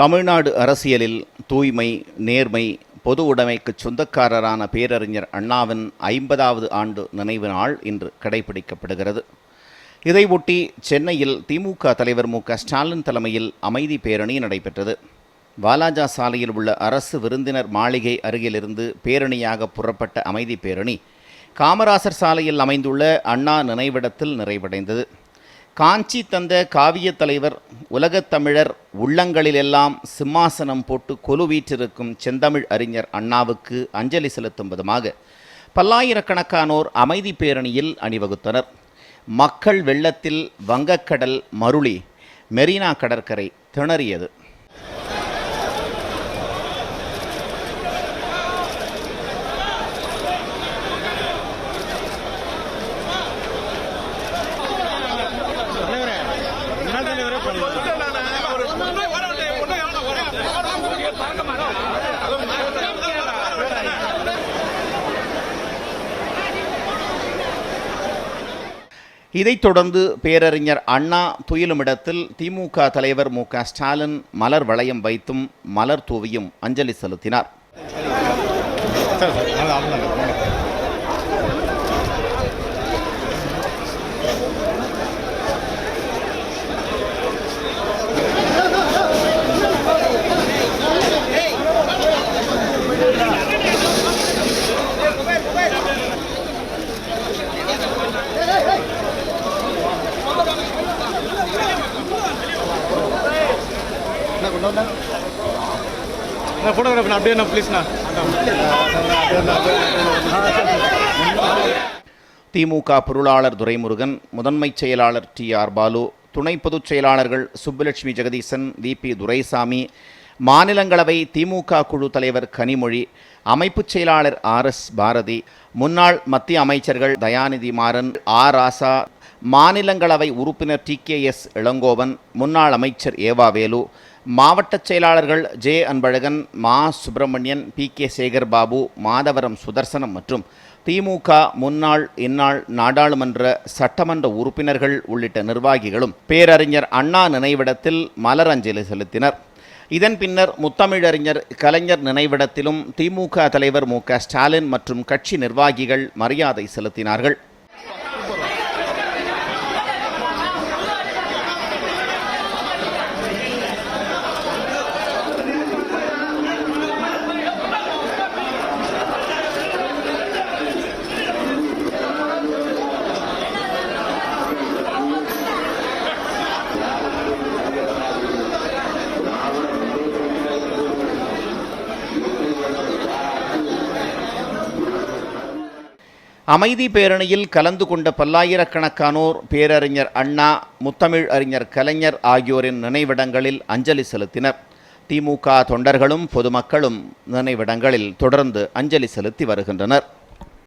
தமிழ்நாடு அரசியலில் தூய்மை நேர்மை பொது உடைமைக்கு சொந்தக்காரரான பேரறிஞர் அண்ணாவின் ஐம்பதாவது ஆண்டு நினைவு நாள் இன்று கடைபிடிக்கப்படுகிறது. இதையொட்டி சென்னையில் திமுக தலைவர் மு க ஸ்டாலின் தலைமையில் அமைதி பேரணி நடைபெற்றது. வாலாஜா சாலையில் உள்ள அரசு விருந்தினர் மாளிகை அருகிலிருந்து பேரணியாக புறப்பட்ட அமைதி பேரணி காமராசர் சாலையில் அமைந்துள்ள அண்ணா நினைவிடத்தில் நிறைவடைந்தது. காஞ்சி தந்த காவியத் தலைவர் உலகத் தமிழர் உள்ளங்களிலெல்லாம் சிம்மாசனம் போட்டு கொலுவீற்றிருக்கும் செந்தமிழ் அறிஞர் அண்ணாவுக்கு அஞ்சலி செலுத்தும் விதமாக பல்லாயிரக்கணக்கானோர் அமைதி பேரணியில் அணிவகுத்தனர். மக்கள் வெள்ளத்தில் வங்கக்கடல் மருளி மெரினா கடற்கரை திணறியது. இதைத் தொடர்ந்து பேரறிஞர் அண்ணா துயிலுமிடத்தில் திமுக தலைவர் மு க ஸ்டாலின் மலர் வளையம் வைத்தும் மலர் தூவியும் அஞ்சலி செலுத்தினார். ஃபோட்டோகிராஃபர் அப்படியே நான் ப்ளீஸ்ண்ணா திமுக பொருளாளர் துரைமுருகன் முதன்மைச் செயலாளர் டி ஆர் பாலு துணை பொதுச் செயலாளர்கள் சுப்புலட்சுமி ஜெகதீசன் வி பி துரைசாமி மாநிலங்களவை திமுக குழு தலைவர் கனிமொழி அமைப்புச் செயலாளர் ஆர் எஸ் பாரதி முன்னாள் மத்திய அமைச்சர்கள் தயாநிதி மாறன் ஆர் ராசா மாநிலங்களவை உறுப்பினர் டி கே எஸ் இளங்கோவன் முன்னாள் அமைச்சர் ஏவா வேலு மாவட்ட செயலாளர்கள் J Anbazhagan Ma Subramanian P K Sekar Babu Madhavaram Sudharsanam மற்றும் திமுக முன்னாள் இந்நாள் நாடாளுமன்ற சட்டமன்ற உறுப்பினர்கள் உள்ளிட்ட நிர்வாகிகளும் பேரறிஞர் அண்ணா நினைவிடத்தில் மலர் அஞ்சலி செலுத்தினர். இதன் பின்னர் முத்தமிழறிஞர் கலைஞர் நினைவிடத்திலும் திமுக தலைவர் மு க ஸ்டாலின் மற்றும் கட்சி நிர்வாகிகள் மரியாதை செலுத்தினார்கள். அமைதி பேரணியில் கலந்து கொண்ட பல்லாயிரக்கணக்கானோர் பேரறிஞர் அண்ணா முத்தமிழ் அறிஞர் கலைஞர் ஆகியோரின் நினைவிடங்களில் அஞ்சலி செலுத்தினர். திமுக தொண்டர்களும் பொதுமக்களும் நினைவிடங்களில் தொடர்ந்து அஞ்சலி செலுத்தி வருகின்றனர்.